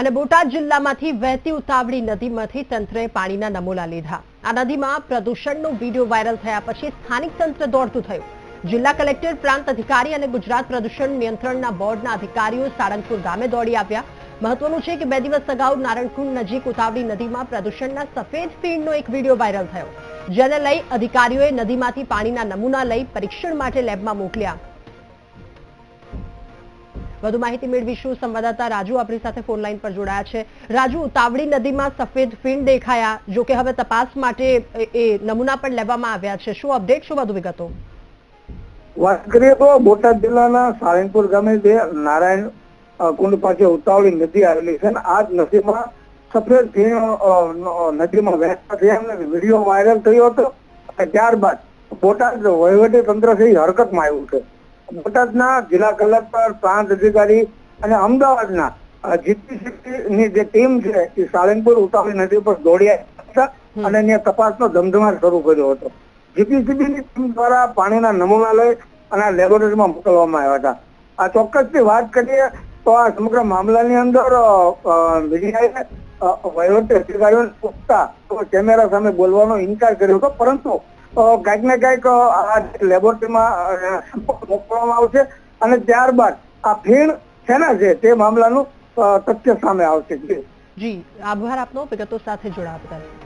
અને બોટાદ જિલ્લામાંથી વહેતી ઉતાવળી નદીમાંથી તંત્રએ પાણીના નમૂના લીધા. આ નદીમાં પ્રદૂષણનો વીડિયો વાયરલ થયા પછી સ્થાનિક તંત્ર દોડતું થયું. જિલ્લા કલેક્ટર, પ્રાંત અધિકારી અને ગુજરાત પ્રદૂષણ નિયંત્રણના બોર્ડના અધિકારીઓ સાળંગપુર ગામે દોડી આવ્યા. મહત્વનું છે કે બે દિવસ અગાઉ નારણકુંડ નજીક ઉતાવળી નદીમાં પ્રદૂષણના સફેદ ફીણનો એક વીડિયો વાયરલ થયો. જેને લઈ અધિકારીઓએ નદીમાંથી પાણીના નમૂના લઈ પરીક્ષણ માટે લેબમાં મોકલ્યા. વધુ માહિતી મેળવીશું. સંવાદદાતા રાજુ આપણી સાથે ફોન લાઈન પર જોડાયા છે. રાજુ, તાવડી નદીમાં સફેદ ફીણ દેખાયા. જો હવે તપાસ માટે એ- નમૂના પણ લેવામાં આવ્યા છે. શું અપડેટ, શું વધુ વિગતો? વાત કરીએ તો બોટાદ જિલ્લાના સારંગપુર ગામે જે નારાયણ કુંડ પાસે ઉતાવળી નદી આવેલી છે આ જ નદીમાં સફેદ ફીણ નદીમાં વહેતા થયા વીડિયો વાયરલ થયો હતો. અને ત્યારબાદ બોટાદ વહીવટી તંત્ર છે એ હરકતમાં આવ્યું છે. બોટાદના જિલ્લા કલેક્ટર પ્રાંત અધિકારી અને અમદાવાદના જીપીસીસી ની જે ટીમ છે એ સાળંગપુર ઉતાવળી નદી પર દોડી હતા અને ત્યાં તપાસનો ધમધમાટ શરૂ કર્યો હતો. જીપીસીબી ની ટીમ દ્વારા પાણીના નમૂના લઈ અને લેબોરેટરીમાં મોકલવામાં આવ્યા હતા. આ ચોક્કસથી વાત કરીએ તો આ સમગ્ર મામલાની અંદર મીડિયાએ વહીવટી અધિકારીઓને પૂછતા કેમેરા સામે બોલવાનો ઇનકાર કર્યો હતો પરંતુ કાંઈક ને કાંઈક આ લેબોરેટરીમાં મોકલવામાં આવશે અને ત્યારબાદ આ ફીણ શેના છે તે મામલાનું તથ્ય સામે આવશે. જી. જી, આભાર આપનો, વિગતો સાથે જોડાવા બદલ.